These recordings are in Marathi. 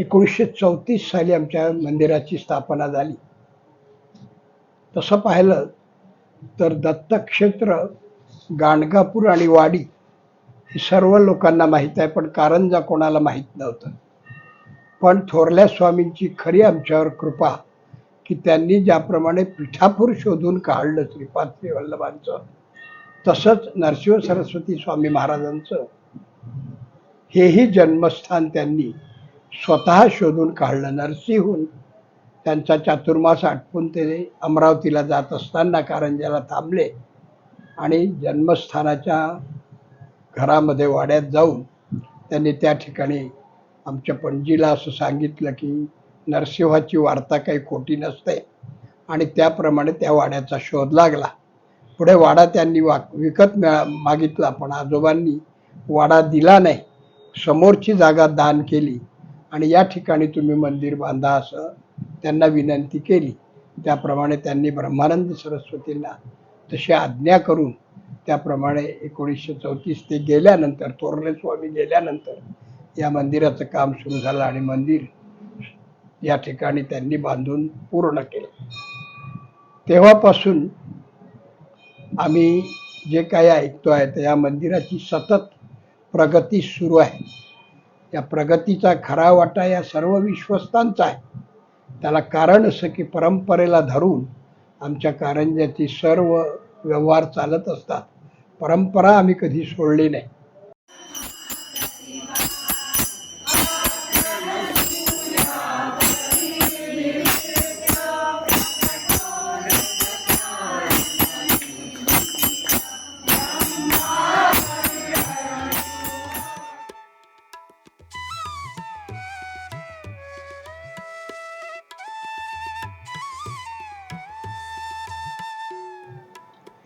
एकोणीसशे चौतीस साली आमच्या मंदिराची स्थापना झाली. तसं पाहिलं तर दत्तक्षेत्र गाणगापूर आणि वाडी हे सर्व लोकांना माहीत आहे पण कारंजा कोणाला माहीत नव्हतं. पण थोरल्या स्वामींची खरी आमच्यावर कृपा की त्यांनी ज्याप्रमाणे पिठापूर शोधून काढलं श्रीपाद श्री वल्लभांचं तसंच नरसिंह सरस्वती स्वामी महाराजांचं हेही जन्मस्थान त्यांनी स्वतः शोधून काढलं. नरसिंहून त्यांचा चातुर्मास आटपून ते अमरावतीला जात असताना कारंजाला थांबले आणि जन्मस्थानाच्या घरामध्ये वाड्यात जाऊन त्यांनी त्या ठिकाणी आमच्या पणजीला असं सांगितलं की नरसिंहाची वार्ता काही खोटी नसते आणि त्याप्रमाणे त्या वाड्याचा शोध लागला. पुढे वाडा त्यांनी वा विकत मिळा मागितला पण आजोबांनी वाडा दिला नाही. समोरची जागा दान केली. आणि या ठिकाणी तुम्ही मंदिर बांधा असं त्यांना विनंती केली. त्याप्रमाणे त्यांनी ब्रह्मानंद सरस्वतींना तशी आज्ञा करून त्याप्रमाणे एकोणीसशे चौतीस ते गेल्यानंतर तोरणे स्वामी गेल्यानंतर या मंदिराचं काम सुरू झालं आणि मंदिर या ठिकाणी त्यांनी बांधून पूर्ण केलं. तेव्हापासून आम्ही जे काही ऐकतो आहे तर या मंदिराची सतत प्रगती सुरू आहे. त्या प्रगतीचा खरा वाटा या सर्व विश्वस्तांचा आहे. त्याला कारण असं की परंपरेला धरून आमच्या कारंज्याची सर्व व्यवहार चालत असतात. परंपरा आम्ही कधी सोडली नाही.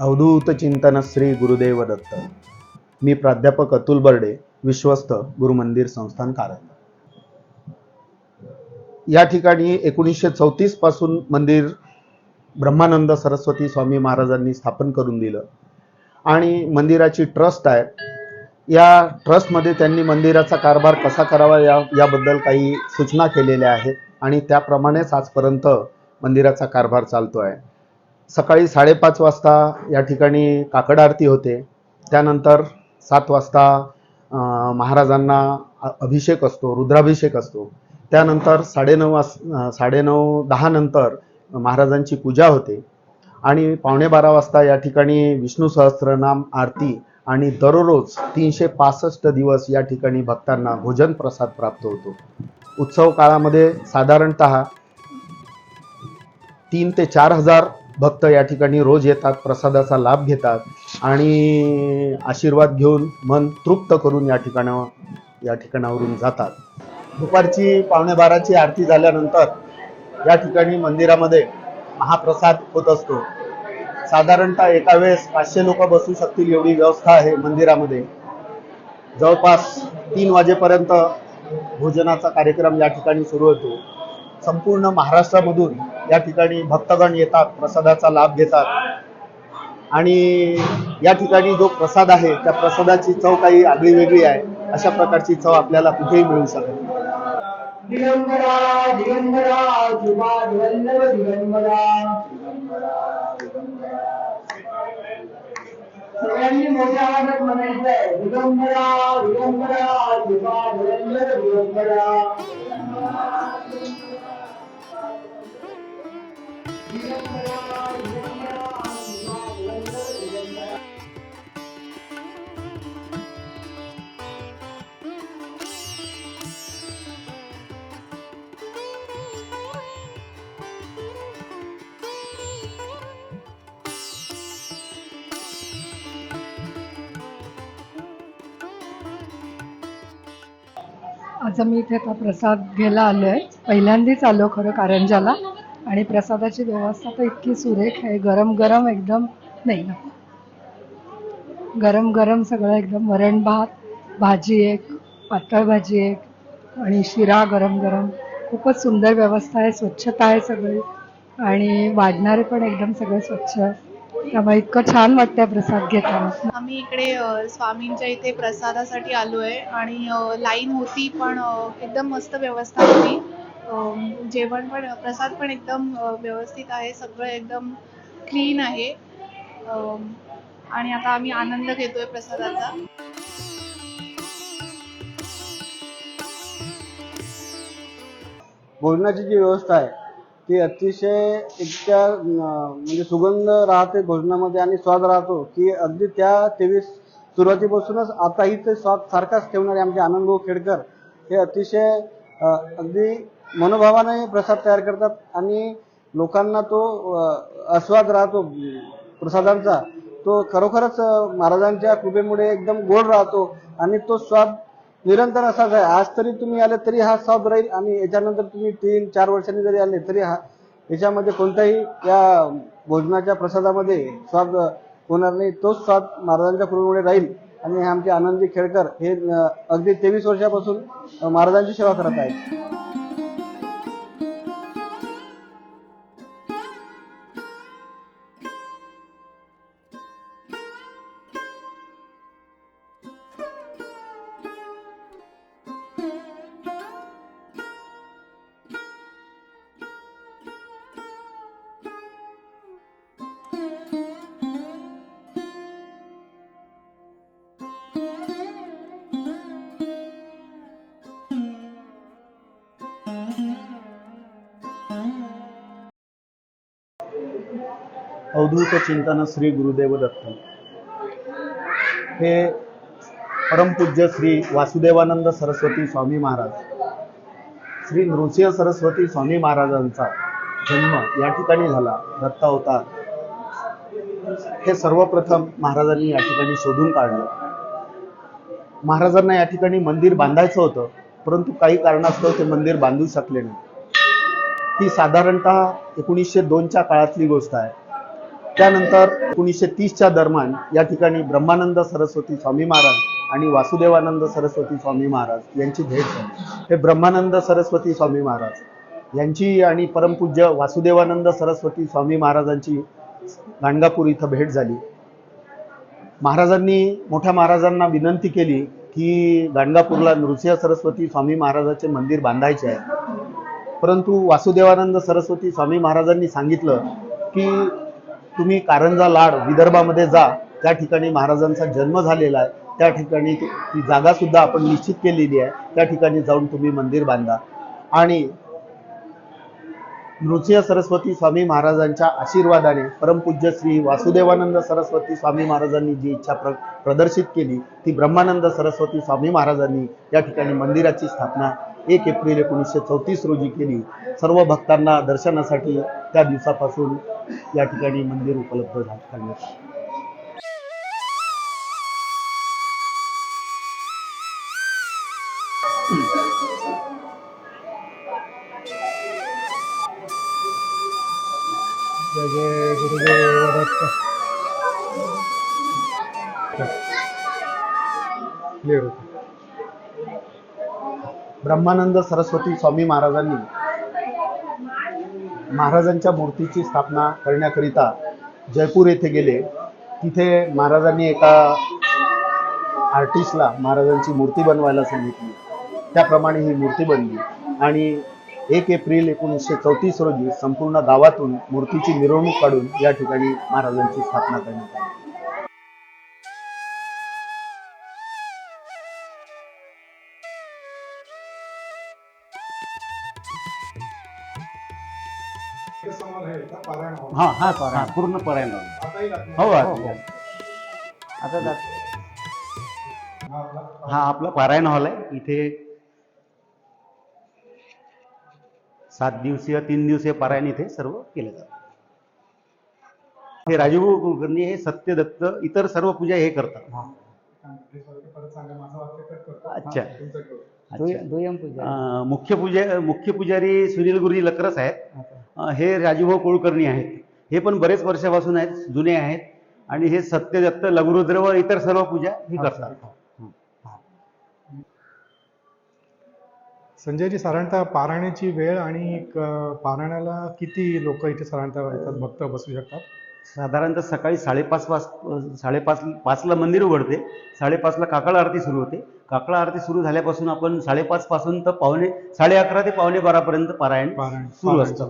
अवधूत चिंतन श्री गुरुदेव दत्त. मी प्राध्यापक अतुल बर्डे विश्वस्त गुरुमंदिर संस्थान कारंजा. या ठिकाणी एकोणीसशे चौतीसपासून मंदिर ब्रह्मानंद सरस्वती स्वामी महाराजांनी स्थापन करून दिलं. आणि मंदिराची ट्रस्ट आहे. या ट्रस्टमध्ये त्यांनी मंदिराचा कारभार कसा करावा या याबद्दल काही सूचना केलेल्या आहेत आणि त्याप्रमाणेच आजपर्यंत मंदिराचा कारभार चालतो आहे. सकाळी साडेपाच वाजता या ठिकाणी काकड आरती होते. त्यानंतर सात वाजता महाराजांना अभिषेक असतो रुद्राभिषेक असतो. त्यानंतर साडेनऊ वाज साडेनऊ दहानंतर महाराजांची पूजा होते. आणि पावणे बारा वाजता या ठिकाणी विष्णू सहस्रनाम आरती आणि दररोज तीनशे पासष्ट दिवस या ठिकाणी भक्तांना भोजन प्रसाद प्राप्त होतो. उत्सव काळामध्ये साधारणतः तीन ते चार हजार भक्त या ठिकाणी रोज येतात प्रसादाचा लाभ घेतात आणि आशीर्वाद घेऊन मन तृप्त करून या ठिकाणा या ठिकाणावरून जातात. दुपारची पावणे बाराची आरती झाल्यानंतर या ठिकाणी मंदिरामध्ये महाप्रसाद होत असतो. साधारणतः एका वेळेस पाचशे लोक बसू शकतील एवढी व्यवस्था आहे मंदिरामध्ये. जवळपास तीन वाजेपर्यंत भोजनाचा कार्यक्रम या ठिकाणी सुरू होतो. संपूर्ण महाराष्ट्रामधून या ठिकाणी भक्तगण येतात प्रसादाचा लाभ घेतात. आणि या ठिकाणी जो प्रसाद आहे त्या प्रसादाची चव काही आगळी वेगळी आहे. अशा प्रकारची चव आपल्याला कुठेही मिळू शकेल दिगंबरा दिगंबरा दिगंबरा सगळ्यांनी मोठ्या आवाजात म्हणायचं आहे दिगंबरा दिगंबरा दिगंबरा. आज आम्ही इथे आता प्रसाद घ्यायला आलो आहे पहिल्यांदाच आलो खरं कारंजाला. आणि प्रसादाची व्यवस्था तर इतकी सुरेख आहे. गरम गरम एकदम नाही ना. गरम गरम सगळं एकदम वरण भात भाजी एक पातळ भाजी एक आणि शिरा गरम गरम. खूपच सुंदर व्यवस्था आहे स्वच्छता आहे सगळी. आणि वाढणारे पण एकदम सगळे स्वच्छ. त्यामुळे इतकं छान वाटतंय प्रसाद घेताना. आम्ही इकडे स्वामींच्या इथे प्रसादासाठी आलो आहे आणि लाईन होती पण एकदम मस्त व्यवस्था होती. जेवण पण प्रसाद पण एकदम व्यवस्थित आहे. सगळं एकदम क्लीन आहे. आणि आता आम्ही आनंद घेतोय प्रसादाचा. भोजनाची जी व्यवस्था आहे ती अतिशय इतक्या म्हणजे सुगंध राहते भोजनामध्ये आणि स्वाद राहतो की अगदी त्या तेवीस सुरुवातीपासूनच आताही ते स्वाद सारखाच ठेवणारे आमचे आनंद भाऊ खेडकर हे अतिशय अगदी मनोभावाने प्रसाद तयार करतात आणि लोकांना तो आस्वाद राहतो प्रसादांचा. तो खरोखरच महाराजांच्या कृपेमुळे एकदम गोड राहतो आणि तो स्वाद निरंतर असाच आहे. आज तरी तुम्ही आले तरी हा स्वाद राहील आणि याच्यानंतर तुम्ही तीन चार वर्षांनी जरी आले तरी हा याच्यामध्ये कोणताही या भोजनाच्या प्रसादामध्ये स्वाद होणार नाही. तोच स्वाद महाराजांच्या कृपेमुळे राहील आणि आमचे आनंदी खेळकर हे अगदी तेवीस वर्षापासून महाराजांची सेवा करत आहेत. अवधूत चिंतन श्री गुरुदेव दत्त. हे परमपूज्य श्री वासुदेवानंद सरस्वती स्वामी महाराज श्री नृसिंह सरस्वती स्वामी महाराजांचा जन्म या ठिकाणी झाला दत्त होता हे सर्वप्रथम महाराजांनी या ठिकाणी शोधून काढलं. महाराजांना या ठिकाणी मंदिर बांधायचं होतं परंतु काही कारणास्तव ते मंदिर बांधू शकले नाही. ही साधारणतः एकोणीसशे दोनच्या काळातली गोष्ट आहे. त्यानंतर एकोणीसशे तीसच्या दरम्यान या ठिकाणी ब्रह्मानंद सरस्वती स्वामी महाराज आणि वासुदेवानंद सरस्वती स्वामी महाराज यांची भेट झाली. हे ब्रह्मानंद सरस्वती स्वामी महाराज यांची आणि परमपूज्य वासुदेवानंद सरस्वती स्वामी महाराजांची गाणगापूर इथं भेट झाली. महाराजांनी मोठ्या महाराजांना विनंती केली की गाणगापूरला नृसिंह सरस्वती स्वामी महाराजाचे मंदिर बांधायचे आहे. परंतु वासुदेवानंद सरस्वती स्वामी महाराजांनी सांगितलं की तुम्ही कारंजा लाड विदर्भामध्ये जा. त्या ठिकाणी महाराजांचा जन्म झालेला आहे त्या ठिकाणी ती जागा सुद्धा आपण निश्चित केलेली आहे. त्या ठिकाणी जाऊन तुम्ही मंदिर बांधा. आणि नृसिंह सरस्वती स्वामी महाराजांच्या आशीर्वादाने परमपूज्य श्री वासुदेवानंद सरस्वती स्वामी महाराजांनी जी इच्छा प्र प्रदर्शित केली ती ब्रह्मानंद सरस्वती स्वामी महाराजांनी या ठिकाणी मंदिराची स्थापना एक एप्रिल एकोणीसशे चौतीस रोजी केली. सर्व भक्तांना दर्शनासाठी त्या दिवसापासून या ठिकाणी मंदिर उपलब्ध करण्यात आले जय गुरुदेव ब्रह्मानंद सरस्वती स्वामी महाराजांनी महाराजांच्या मूर्तीची स्थापना करण्याकरिता जयपूर येथे गेले. तिथे महाराजांनी एका आर्टिस्टला महाराजांची मूर्ती बनवायला सांगितली. त्याप्रमाणे ही मूर्ती बनली आणि एक एप्रिल एकोणीसशे चौतीस रोजी संपूर्ण गावातून मूर्तीची मिरवणूक काढून या ठिकाणी महाराजांची स्थापना करण्यात आली. हा हा. हा पूर्ण पर्यंत हो आता आता जात- हा आपला पारायण हॉल आहे. इथे सात दिवसीय तीन दिवसीय पारायण इथे सर्व केलं जातं. हे राजीव कुलकर्णी हे सत्यदत्त इतर सर्व पूजा हे करतात. अच्छा. अच्छा. दुय्यम पूजा. अं, मुख्य पूजा मुख्य पुजारी सुनील गुरुजी लक्रस आहेत. अं, हे राजूभाऊ कुलकर्णी आहेत. हे पण बरेच वर्षापासून आहेत जुने आहेत. आणि हे सत्यदत्त लघुरुद्र व इतर सर्व पूजा ही करतात. संजयजी साधारणतः पारायणाची वेळ आणि पारायणाला किती लोक इथे साधारणतः येतात भक्त बसू शकतात? साधारणतः सकाळी साडेपाच वाज साडेपाच पाचला मंदिर उघडते. साडेपाचला काकळ आरती सुरू होते. काकळ आरती सुरू झाल्यापासून आपण साडेपाच पासून तर पावणे साडे अकरा ते पावणे बारापर्यंत पारायण पारायण सुरू असतं.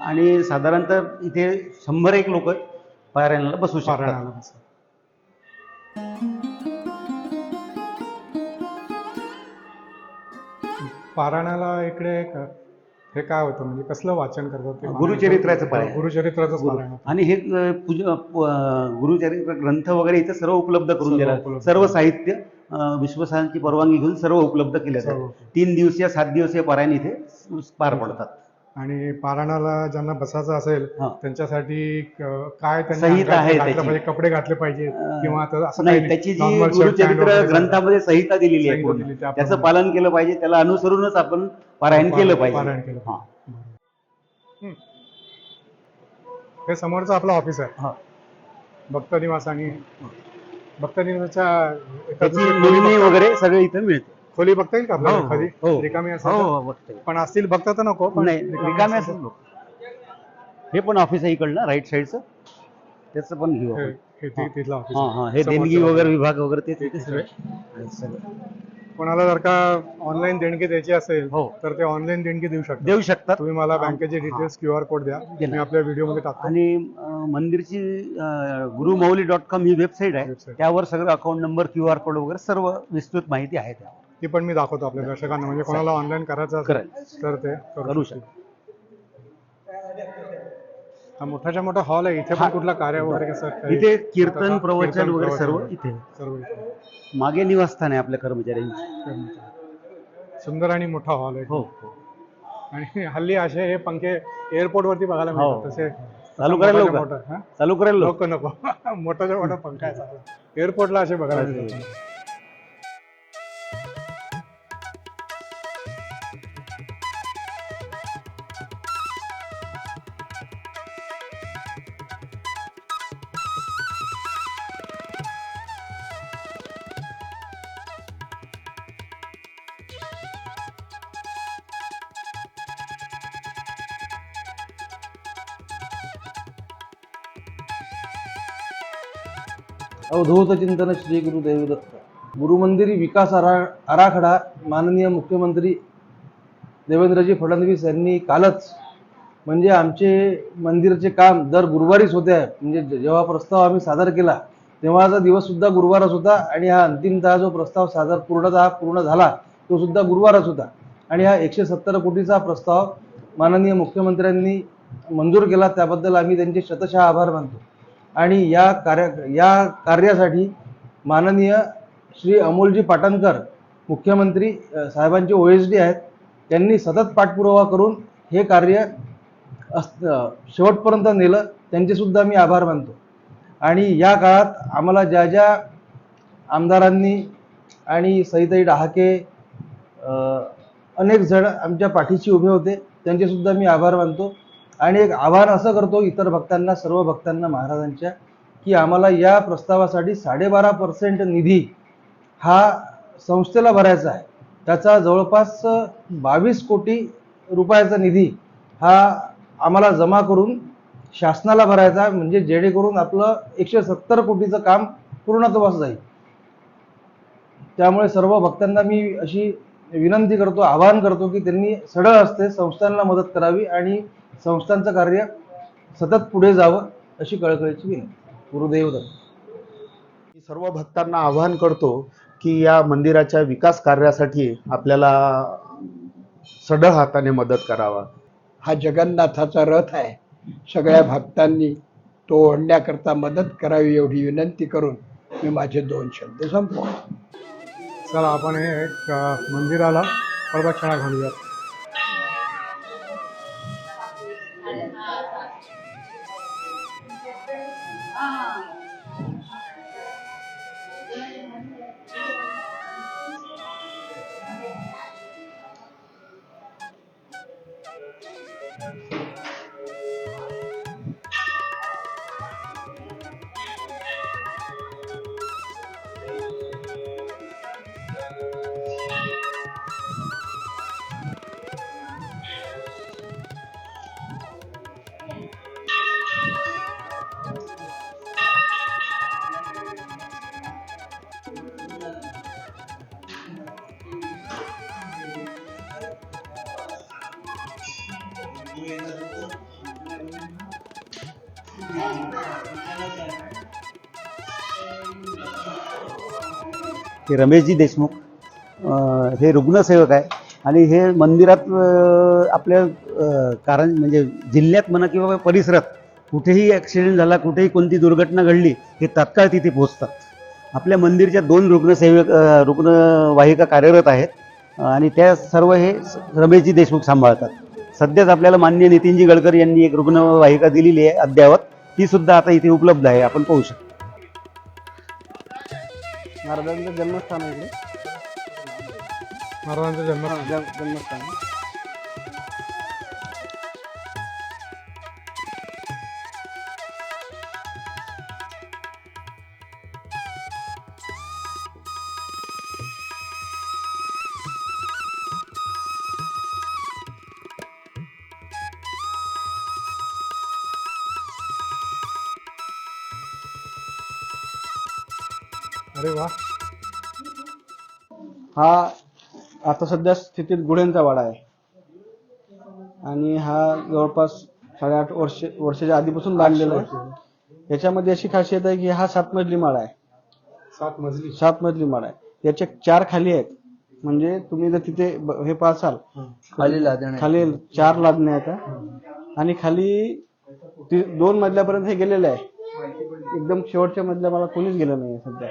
आणि साधारणतः इथे शंभर एक लोक पारायणाला बसू शकतात. पारायणाला इकडे हे काय होतं म्हणजे कसलं वाचन करतात ते गुरुचरित्राचं पारायण. गुरुचरित्राचंच पारायण होतं. आणि हे अं, पूज अं, गुरुचरित्र ग्रंथ वगैरे इथे सर्व उपलब्ध करून सर्व दिला उपलब्ध. सर्व साहित्य अं, विश्वसांची परवानगी घेऊन सर्व उपलब्ध केले सर्व. जाते तीन दिवसीय सात दिवसीय पारायण इथे पार पडतात आणि पारायणाला ज्यांना बसायचं असेल हा. त्यांच्यासाठी क- काय त्यांनी संहिता अंगात आहे घातलं त्याची. पाहिजे कपडे घातले पाहिजे अं, किंवा आता असं नाही काही त्याची जी Normal shirt, pant गुरुचरित्र वगैरे ग्रंथामध्ये संहिता दिलेली आहे संहिता पूर्ण. दिली, त्याप्रमाणे. त्याचं पालन केलं पाहिजे त्याला अनुसरूनच आपण पारायण केलं पारायण पाहिजे केलं हा. हम्म. हे समोरचं आपलं ऑफिस आहे. भक्त निवास आणि भक्त निवासाच्या एका त्याची नोंदणी वगैरे सगळं इथं मिळते खोली बघता येईल का आपल्याला हो, हो. रिकामी हो असेल तर? हो बघता येईल. पण असतील भक्त तर नको पण नाही रिकामी रिकामे असेल असेल लोक हे पण ऑफिस आहे इकडलं राईट साईडचं त्याचं पण घेऊ आपण. हे- हे तिथलं हा. हा हे समोरचं देणगी office. वगैरे विभाग वगैरे ते ते तिथे तिकडे. सगळे आहेत सगळं. कोणाला जर का ऑनलाईन देणगी द्यायची असेल हो. तर ते ऑनलाईन देणगी देऊ शकता देऊ शकतात तुम्ही मला बँकेचे डिटेल्स क्यू आर कोड द्या. मी आपल्या व्हिडिओमध्ये टाकतो आणि अं, मंदिरची गुरुमौली डॉट कॉम ही वेबसाईट आहे Website. त्यावर सगळं account number Q R code वगैरे सर्व विस्तृत माहिती आहे त्यावर ती पण मी दाखवतो आपल्या दर्शकांना. म्हणजे कोणाला ऑनलाईन करायचं असेल. तर ते करू शकतील. हा मोठाच्या मोठा हॉल आहे. इथे पण कुठला कार्य वगैरे कसं इथे कीर्तन प्रवचन वगैरे सर्व. इथे. सर्व इथे. मागे निवासस्थान आहे आपल्या कर्मचाऱ्यांची. सुंदर आणि मोठा हॉल आहे. हो हो. आणि हल्ली असे हे पंखे एअरपोर्ट वरती बघायला हो. मिळतात. तसे चालू करायला. मोठा, हा? चालू करेल लोक नको नको. मोठाच्या मोठा पंखा आहे एअरपोर्टला असे बघायला मिळतात. अवधूत चिंतन श्री गुरुदेव दत्त गुरुमंदिरी विकास आरा आराखडा माननीय मुख्यमंत्री देवेंद्रजी फडणवीस यांनी कालच म्हणजे आमचे मंदिरचे काम दर गुरुवारीच होते आहे म्हणजे जेव्हा प्रस्ताव आम्ही सादर केला तेव्हाचा दिवससुद्धा गुरुवारच होता आणि हा अंतिमतः जो प्रस्ताव सादर पूर्णतः पूर्ण झाला तो सुद्धा गुरुवारच होता. आणि हा एकशे सत्तर कोटीचा प्रस्ताव माननीय मुख्यमंत्र्यांनी मंजूर केला त्याबद्दल आम्ही त्यांचे शतशः आभार मानतो. आणि या कार्य या कार्यासाठी माननीय श्री अमोलजी पाटणकर मुख्यमंत्री साहेबांचे ओ एस डी आहेत. त्यांनी सतत पाठपुरावा करून हे कार्य अस शेवटपर्यंत नेलं. त्यांचेसुद्धा मी आभार मानतो. आणि या काळात आम्हाला ज्या ज्या आमदारांनी आणि सईताई डहाके अनेक जण आमच्या पाठीशी उभे होते त्यांचेसुद्धा मी आभार मानतो. आणि एक आव्हान असं करतो इतर भक्तांना सर्व भक्तांना महाराजांच्या की आम्हाला या प्रस्तावासाठी साडेबारा पर्सेंट निधी हा संस्थेला भरायचा आहे. त्याचा जवळपास बावीस कोटी रुपयाचा निधी हा आम्हाला जमा करून शासनाला भरायचा आहे म्हणजे जेणेकरून आपलं एकशे सत्तर कोटीचं काम पूर्णत्वास जाईल. त्यामुळे सर्व भक्तांना मी अशी विनंती करतो आवाहन करतो की त्यांनी सडळ असते संस्थांना मदत करावी आणि संस्थांचं कार्य सतत पुढे जावं अशी कळकळीची विनंती. गुरुदेव दत्त मी सर्व भक्तांना आवाहन करतो की या मंदिराच्या विकास कार्यासाठी आपल्याला सढळ हाताने मदत करावा. हा जगन्नाथाचा रथ आहे. सगळ्या भक्तांनी तो ओढण्याकरता मदत करावी एवढी विनंती करून मी माझे दोन शब्द संपवतो. चला आपण हे एक, मंदिराला प्रदक्षिणा घालूयात. हे रमेशजी देशमुख हे रुग्णसेवक आहे. आणि हे मंदिरात आपल्या कारण म्हणजे जिल्ह्यात म्हणा किंवा परिसरात कुठेही ॲक्सिडेंट झाला कुठेही कोणती दुर्घटना घडली हे तात्काळ तिथे पोहोचतात. आपल्या मंदिरच्या दोन रुग्णसेवक रुग्णवाहिका कार्यरत आहेत. आणि त्या सर्व हे रमेशजी देशमुख सांभाळतात. सध्याच आपल्याला माननीय नितीनजी गडकरी यांनी एक रुग्णवाहिका दिलेली आहे अद्ययावत ती सुद्धा आता इथे उपलब्ध आहे. आपण पाहू शकतो. महाराजांचं जन्मस्थान आहे इकडे महाराजांचा जन्म हा आता सध्या स्थितीत गुढ्यांचा वाडा आहे. आणि हा जवळपास साडेआठ वर्ष वर्षाच्या आधीपासून बांधलेला आहे. याच्यामध्ये अशी खासियत आहे की हा सात मजली माळा आहे. सात मजली? सात मजली माळा आहे. याचे चार खाली आहेत. म्हणजे तुम्ही जर तिथे ब- हे पाहसाल खाली लादणे खाली चार लादणे आहेत हा. आणि खाली ती दोन मजल्यापर्यंत हे गेलेलं आहे. एकदम शेवटच्या मजल्या मला कोणीच गेलं नाही सध्या.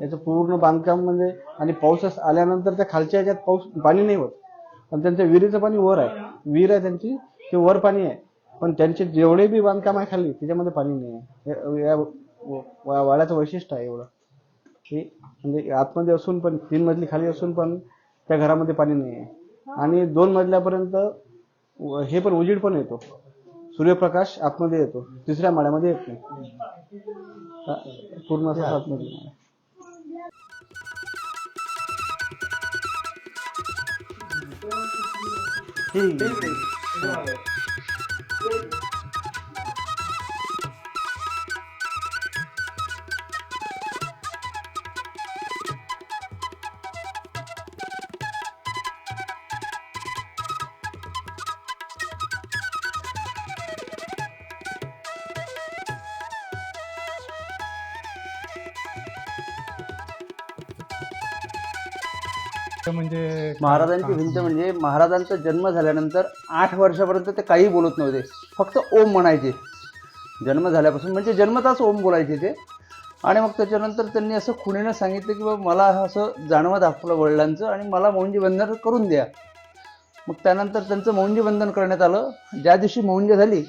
याचं पूर्ण बांधकाम म्हणजे आणि पाऊस आल्यानंतर त्या खालच्या ह्याच्यात पाऊस पाणी नाही होत. पण त्यांच्या विहिरीचं पाणी वर आहे. विहीर आहे त्यांची ते वर पाणी आहे. पण त्यांचे जेवढे बी बांधकाम आहे खाली त्याच्यामध्ये पाणी नाही आहे. वाड्याचं वैशिष्ट्य आहे एवढं. की म्हणजे आतमध्ये असून पण तीन मजली खाली असून पण त्या घरामध्ये पाणी नाही आहे. आणि दोन मजल्यापर्यंत हे पण उजीड पण येतो. सूर्यप्रकाश आतमध्ये येतो. तिसऱ्या माळ्यामध्ये येत नाही. पूर्ण असं सात मजली माळा म्हणजे महाराजांची भिंत म्हणजे महाराजांचा जन्म झाल्यानंतर आठ वर्षापर्यंत ते काही बोलत नव्हते. फक्त ओम म्हणायचे. जन्म झाल्यापासून म्हणजे जन्मताच ओम बोलायचे ते. आणि मग त्याच्यानंतर त्यांनी असं खुणीनं सांगितलं की बाबा मला असं जाणवं दाखवलं वडिलांचं आणि मला मौंजी बंधन करून द्या. मग त्यानंतर त्यांचं मौंजी बंधन करण्यात आलं. ज्या दिवशी मौंज झाली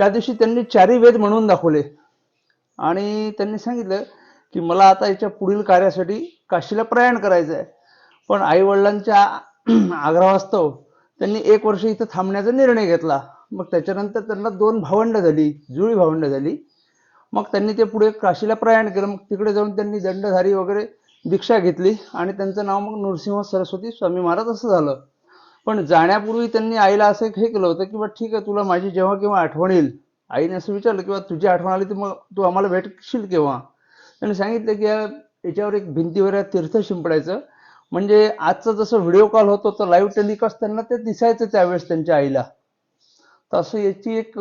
त्या दिवशी त्यांनी चारी वेद म्हणून दाखवले. आणि त्यांनी सांगितलं की मला आता याच्या पुढील कार्यासाठी काशीला प्रयाण करायचं आहे पण आई वडिलांच्या आग्रहास्तव त्यांनी एक वर्ष इथं थांबण्याचा निर्णय घेतला. मग त्याच्यानंतर त्यांना दोन भावंड झाली जुळी भावंड झाली. मग त्यांनी ते पुढे काशीला प्रयाण केलं. मग तिकडे जाऊन त्यांनी दंडधारी वगैरे दीक्षा घेतली आणि त्यांचं नाव मग नृसिंह सरस्वती स्वामी महाराज असं झालं. पण जाण्यापूर्वी त्यांनी आईला असं एक हे केलं होतं की बा ठीक आहे तुला माझी जेव्हा केव्हा आठवण येईल. आईने असं विचारलं किंवा तुझी आठवण आली तर मग तू आम्हाला भेटशील केव्हा? त्यांनी सांगितलं की याच्यावर एक भिंतीवर तीर्थ शिंपडायचं. म्हणजे आजचं जसं व्हिडिओ कॉल होतो तर लाईव्ह टेलिकास्ट त्यांना ते दिसायचं त्यावेळेस त्यांच्या आईला. तर असं याची एक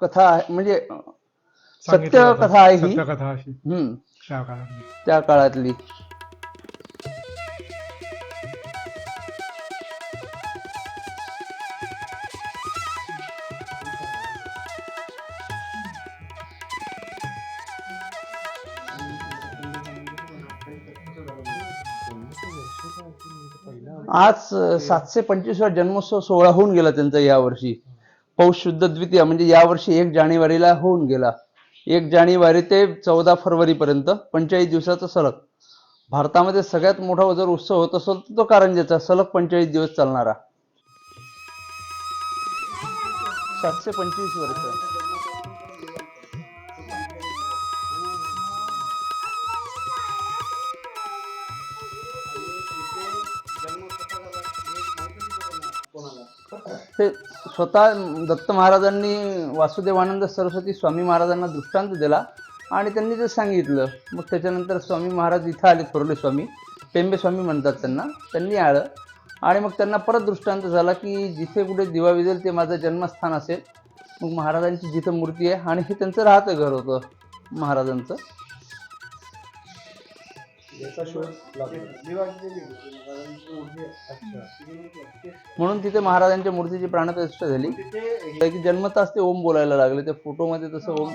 कथा आहे म्हणजे सत्य. कथा आहे ही. त्या काळातली. आज सातशे पंचवीसवा जन्मोत्सव सोहळा होऊन गेला त्यांचा यावर्षी. पौष शुद्ध द्वितीय म्हणजे यावर्षी एक जानेवारीला होऊन गेला. एक जानेवारी ते चौदा फरवरी पर्यंत पंचेचाळीस दिवसाचा सलग. भारतामध्ये सगळ्यात मोठा जर उत्सव होत असेल तर तो कारंजेचा सलग पंचेचाळीस दिवस चालणारा. सातशे पंचवीस वर्ष. ते स्वतः दत्त महाराजांनी वासुदेवानंद सरस्वती स्वामी महाराजांना दृष्टांत दिला आणि त्यांनी ते सांगितलं मग त्याच्यानंतर स्वामी महाराज इथं आले थोरले स्वामी पेंबे स्वामी म्हणतात त्यांना त्यांनी आलं आणि मग त्यांना परत दृष्टांत झाला की जिथे कुठे दिवा विजेल ते माझं जन्मस्थान असेल. मग महाराजांची जिथं मूर्ती आहे आणि हे त्यांचं राहतं घर होतं महाराजांचं. म्हणून तिथे महाराजांच्या मूर्तीची प्राणप्रतिष्ठा झाली. की जन्मताच ते ओम बोलायला लागले. त्या फोटोमध्ये तसं ओम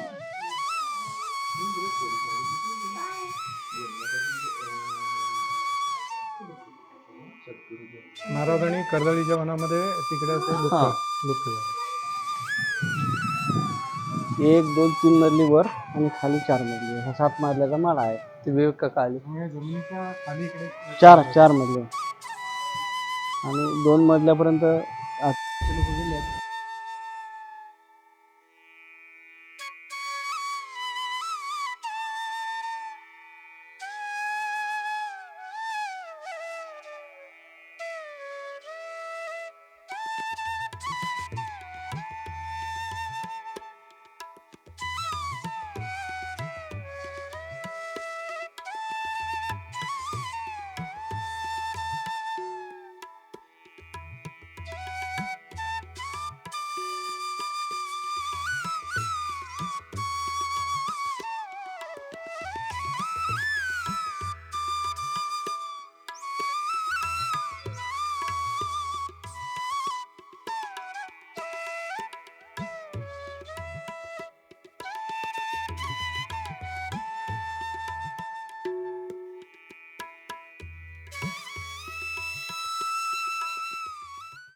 महाराज आणि कर्दळीच्या वनामध्ये तिकडे ते लुप्त. लुप्त झाले. एक दोन तीन मजली वर आणि खाली चार मजली हा सात मजल्याचा माळा आहे. ते विवेक काका आले? त्यामुळे जमिनीच्या खाली इकडे चार चार मजले. आणि दोन मजल्यापर्यंत